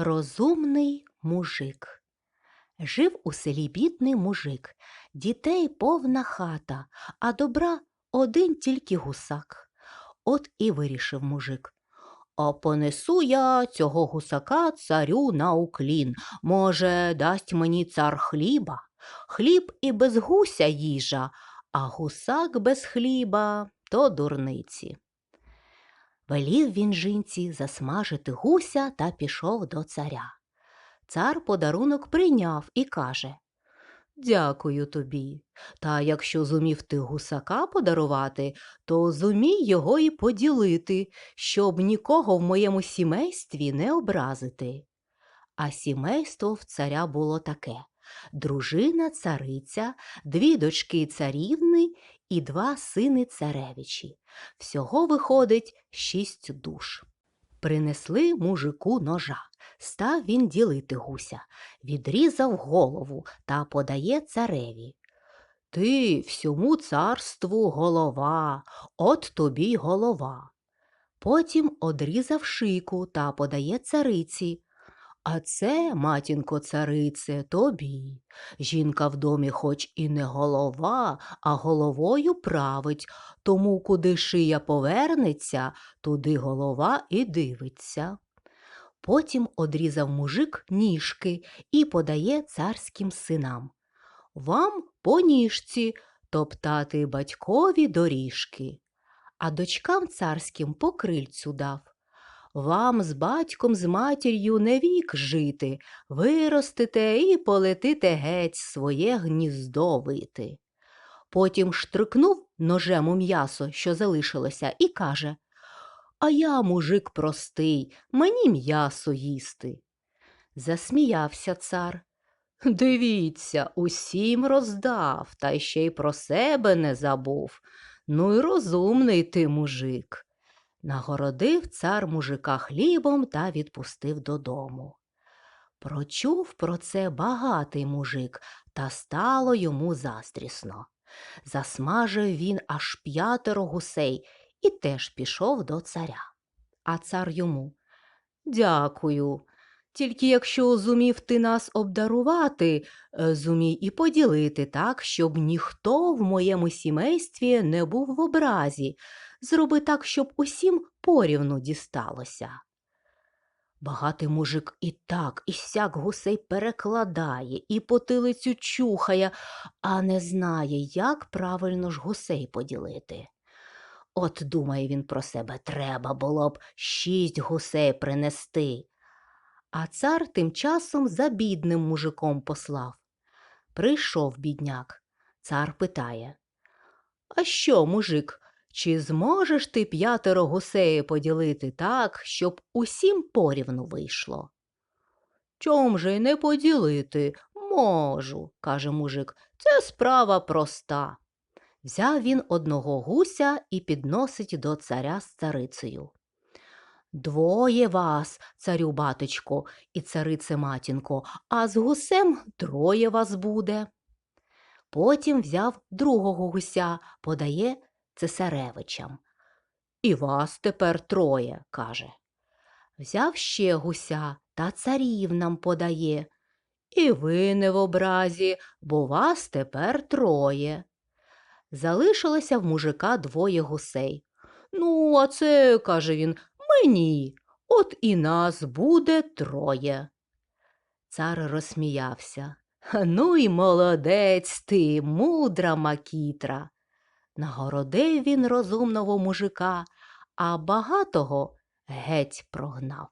Розумний мужик. Жив у селі бідний мужик, дітей повна хата, а добра один тільки гусак. От і вирішив мужик. А понесу я цього гусака царю на уклін. Може, дасть мені цар хліба? Хліб і без гуся їжа, а гусак без хліба то дурниці. Велів він жінці засмажити гуся та пішов до царя. Цар подарунок прийняв і каже Дякую тобі. Та якщо зумів ти гусака подарувати, то зумій його і поділити, щоб нікого в моєму сімействі не образити. А сімейство в царя було таке дружина цариця, дві дочки царівни і два сини царевичі. Всього виходить шість душ. Принесли мужику ножа. Став він ділити гуся, відрізав голову та подає цареві. Ти всьому царству голова, от тобі голова. Потім одрізав шику та подає цариці. А це, матінко царице, тобі. Жінка в домі хоч і не голова, а головою править, тому куди шия повернеться, туди голова і дивиться. Потім одрізав мужик ніжки і подає царським синам. Вам по ніжці топтати батькові доріжки, а дочкам царським по крильцю дав. Вам з батьком, з матір'ю не вік жити, виростите і полетите геть своє гніздо вити. Потім штрикнув ножем у м'ясо, що залишилося, і каже А я, мужик простий, мені м'ясо їсти. Засміявся цар. Дивіться, усім роздав, та ще й про себе не забув. Ну й розумний ти, мужик. Нагородив цар мужика хлібом та відпустив додому. Прочув про це багатий мужик, та стало йому заздрісно. Засмажив він аж п'ятеро гусей і теж пішов до царя. А цар йому Дякую. Тільки якщо зумів ти нас обдарувати, е, зумій і поділити так, щоб ніхто в моєму сімействі не був в образі. Зроби так, щоб усім порівну дісталося. Багатий мужик і так, і сяк гусей перекладає, і потилицю чухає, а не знає, як правильно ж гусей поділити. От думає він про себе, треба було б шість гусей принести. А цар тим часом за бідним мужиком послав. Прийшов бідняк. Цар питає А що, мужик, чи зможеш ти п'ятеро гусей поділити так, щоб усім порівну вийшло? Чом же й не поділити? Можу, каже мужик, це справа проста. Взяв він одного гуся і підносить до царя з царицею. Двоє вас, царю батечко і царице матінко, а з гусем троє вас буде. Потім взяв другого гуся, подає цесаревичам. І вас тепер троє, каже. Взяв ще гуся та царівнам подає. І ви не в образі, бо вас тепер троє. Залишилося в мужика двоє гусей. Ну, а це, каже він, мені, от і нас буде троє. Цар розсміявся. Ну й молодець ти, мудра макітра. Нагородив він розумного мужика, а багатого геть прогнав.